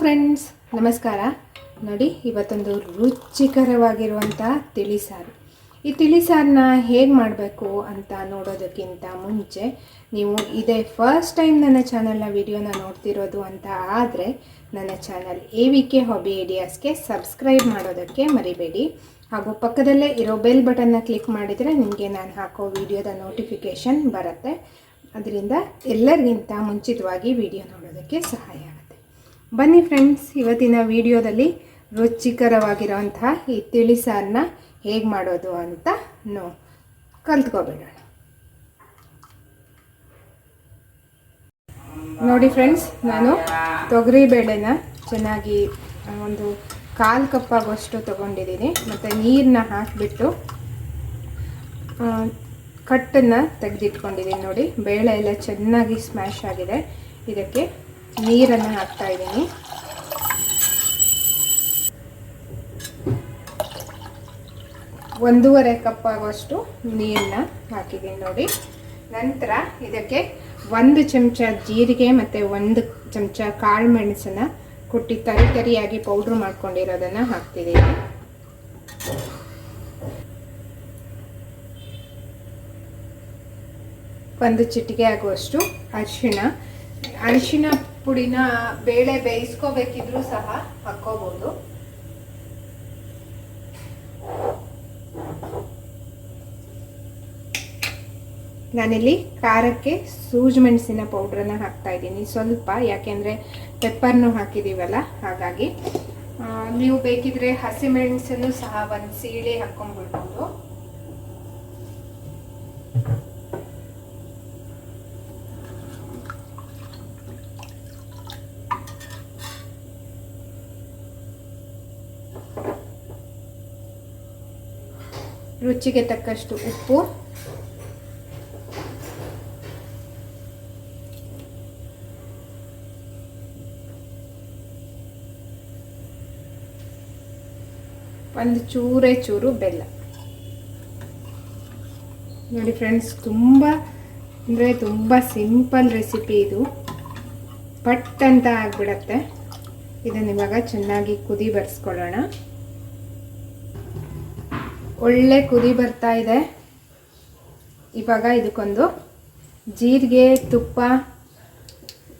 Friends ನಮಸ್ಕಾರ. ನೋಡಿ ಇವತ್ತೊಂದು ರುಚಿಕರವಾಗಿರುವಂಥ ತಿಳಿಸಾರು ಈ ತಿಳಿಸಾರನ್ನ ಹೇಗೆ ಮಾಡಬೇಕು ಅಂತ ನೋಡೋದಕ್ಕಿಂತ ಮುಂಚೆ ನೀವು ಇದೇ ಫಸ್ಟ್ ಟೈಮ್ ನನ್ನ ಚಾನಲ್ನ ವಿಡಿಯೋನ ನೋಡ್ತಿರೋದು ಅಂತ ಆದರೆ ನನ್ನ channel A V K hobby ಐಡಿಯಾಸ್ಗೆ subscribe ಮಾಡೋದಕ್ಕೆ ಮರಿಬೇಡಿ. ಹಾಗೂ ಪಕ್ಕದಲ್ಲೇ ಇರೋ ಬೆಲ್ ಬಟನ್ನ ಕ್ಲಿಕ್ ಮಾಡಿದರೆ ನಿಮಗೆ ನಾನು ಹಾಕೋ ವಿಡಿಯೋದ ನೋಟಿಫಿಕೇಷನ್ ಬರುತ್ತೆ. ಅದರಿಂದ ಎಲ್ಲರಿಗಿಂತ ಮುಂಚಿತವಾಗಿ ವಿಡಿಯೋ ನೋಡೋದಕ್ಕೆ ಸಹಾಯ ಆಗುತ್ತೆ. ಬನ್ನಿ ಫ್ರೆಂಡ್ಸ್ ಇವತ್ತಿನ ವಿಡಿಯೋದಲ್ಲಿ ರುಚಿಕರವಾಗಿರೋಂತಹ ಈ ತಿಳಿಸಾರನ್ನ ಹೇಗೆ ಮಾಡೋದು ಅಂತ ನೋ, ಕಲ್ತ್ಕೊಬಿಡೋಣ. ನೋಡಿ ಫ್ರೆಂಡ್ಸ್ ನಾನು ತೊಗರಿ ಬೇಳೆನ ಚೆನ್ನಾಗಿ ಒಂದು ಕಾಲು ಕಪ್ಪಾಗುವಷ್ಟು ತೊಗೊಂಡಿದ್ದೀನಿ. ಮತ್ತು ನೀರನ್ನ ಹಾಕಿಬಿಟ್ಟು ಕಟ್ಟನ್ನು ತೆಗೆದಿಟ್ಕೊಂಡಿದ್ದೀನಿ ನೋಡಿ. ಬೇಳೆ ಎಲ್ಲ ಚೆನ್ನಾಗಿ ಸ್ಮ್ಯಾಶ್ ಆಗಿದೆ. ಇದಕ್ಕೆ ನೀರನ್ನು ಹಾಕ್ತಾ ಇದ್ದೀನಿ. ಒಂದೂವರೆ ಕಪ್ ಆಗುವಷ್ಟು ನೀರನ್ನ ಹಾಕಿದ್ದೀನಿ ನೋಡಿ. ನಂತರ ಇದಕ್ಕೆ ಒಂದು ಚಮಚ ಜೀರಿಗೆ ಮತ್ತು ಒಂದು ಚಮಚ ಕಾಳು ಮೆಣಸನ್ನ ಕುಟ್ಟಿ ತರಿ ತರಿಯಾಗಿ ಪೌಡ್ರ್ ಮಾಡ್ಕೊಂಡಿರೋದನ್ನು ಹಾಕ್ತಿದ್ದೀನಿ. ಒಂದು ಚಿಟಿಕೆ ಆಗುವಷ್ಟು ಅರಿಶಿಣ. ಅರಿಶಿಣ ಪುಡಿನ ಬೇಳೆ ಬೇಯಿಸ್ಕೋಬೇಕಿದ್ರೂ ಸಹ ಹಾಕ್ಕೋಬೋದು. ನಾನಿಲ್ಲಿ ಖಾರಕ್ಕೆ ಸೂಜ್ ಮೆಣಸಿನ ಪೌಡ್ರನ್ನ ಹಾಕ್ತಾ ಇದ್ದೀನಿ. ಸ್ವಲ್ಪ, ಯಾಕೆಂದರೆ ಪೆಪ್ಪರ್ನು ಹಾಕಿದ್ದೀವಲ್ಲ ಹಾಗಾಗಿ. ನೀವು ಬೇಕಿದ್ರೆ ಹಸಿಮೆಣಸನ್ನು ಸಹ ಒಂದು ಸೀಳಿ ಹಾಕ್ಕೊಂಡ್ಬಿಡ್ಬೋದು ರುಚಿಗೆ ತಕ್ಕಷ್ಟು ಉಪ್ಪು. ಒಂದು ಚೂರೇ ಚೂರು ಬೆಲ್ಲ. ನೋಡಿ ಫ್ರೆಂಡ್ಸ್ ತುಂಬ ಅಂದರೆ ತುಂಬ ಸಿಂಪಲ್ ರೆಸಿಪಿ ಇದು. ಪಟ್ ಅಂತ ಆಗ್ಬಿಡತ್ತೆ. ಇದನ್ನು ಇವಾಗ ಚೆನ್ನಾಗಿ ಕುದಿ ಬರ್ಸ್ಕೊಳ್ಳೋಣ. ಒಳ್ಳೆ ಕುದಿ ಬರ್ತಾ ಇದೆ. ಇವಾಗ ಇದಕ್ಕೊಂದು ಜೀರಿಗೆ, ತುಪ್ಪ,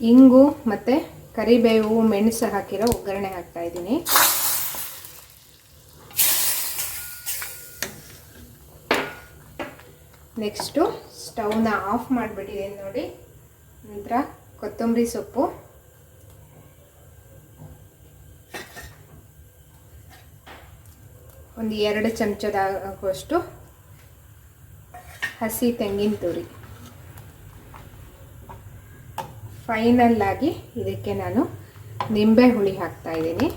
ಇಂಗು ಮತ್ತು ಕರಿಬೇವು, ಮೆಣಸು ಹಾಕಿರೋ ಒಗ್ಗರಣೆ ಹಾಕ್ತಾ ನೆಕ್ಸ್ಟು ಸ್ಟವ್ನ ಆಫ್ ಮಾಡಿಬಿಟ್ಟಿದ್ದೀನಿ ನೋಡಿ. ನಂತರ ಕೊತ್ತಂಬರಿ ಸೊಪ್ಪು. ಒಂದು ಎರಡು ಚಮಚದಾಗುವಷ್ಟು ಹಸಿ ತೆಂಗಿನ ತುರಿ. ಫೈನಲ್ ಆಗಿ ಇದಕ್ಕೆ ನಾನು ನಿಂಬೆ ಹುಳಿ ಹಾಕ್ತಾ ಇದ್ದೀನಿ.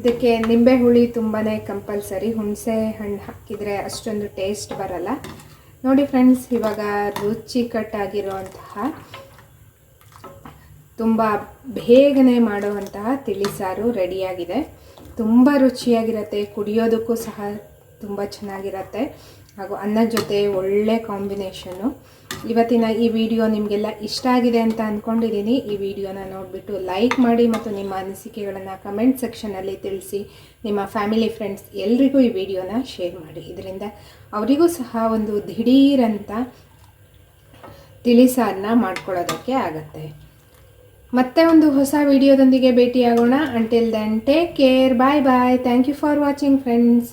ಇದಕ್ಕೆ ನಿಂಬೆ ಹುಳಿ ತುಂಬಾ ಕಂಪಲ್ಸರಿ ಹುಣಸೆ ಹಣ್ಣು ಹಾಕಿದರೆ ಅಷ್ಟೊಂದು ಟೇಸ್ಟ್ ಬರಲ್ಲ. ನೋಡಿ ಫ್ರೆಂಡ್ಸ್ ಇವಾಗ ರುಚಿಕಟ್ಟಾಗಿರುವಂತಹ, ತುಂಬ ಬೇಗನೆ ಮಾಡುವಂತಹ ತಿಳಿಸಾರು ರೆಡಿಯಾಗಿದೆ. ತುಂಬ ರುಚಿಯಾಗಿರುತ್ತೆ, ಕುಡಿಯೋದಕ್ಕೂ ಸಹ ತುಂಬ ಚೆನ್ನಾಗಿರುತ್ತೆ. ಹಾಗೂ ಅನ್ನದ ಜೊತೆ ಒಳ್ಳೆ ಕಾಂಬಿನೇಷನ್ನು. ಇವತ್ತಿನ ಈ ವಿಡಿಯೋ ನಿಮಗೆಲ್ಲ ಇಷ್ಟ ಆಗಿದೆ ಅಂತ ಅಂದ್ಕೊಂಡಿದ್ದೀನಿ ಈ ವಿಡಿಯೋನ ನೋಡಿಬಿಟ್ಟು ಲೈಕ್ ಮಾಡಿ ಮತ್ತು ನಿಮ್ಮ ಅನಿಸಿಕೆಗಳನ್ನು ಕಮೆಂಟ್ ಸೆಕ್ಷನಲ್ಲಿ ತಿಳಿಸಿ. ನಿಮ್ಮ ಫ್ಯಾಮಿಲಿ ಫ್ರೆಂಡ್ಸ್ ಎಲ್ರಿಗೂ ಈ ವಿಡಿಯೋನ ಶೇರ್ ಮಾಡಿ. ಇದರಿಂದ ಅವರಿಗೂ ಸಹ ಒಂದು ದಿಢೀರಂತ ತಿಳಿಸಾರನ್ನ ಮಾಡ್ಕೊಳ್ಳೋದಕ್ಕೆ ಆಗತ್ತೆ. ಮತ್ತೆ ಒಂದು ಹೊಸ ವಿಡಿಯೋದೊಂದಿಗೆ ಭೇಟಿಯಾಗೋಣ. Until then take care bye bye thank you for watching friends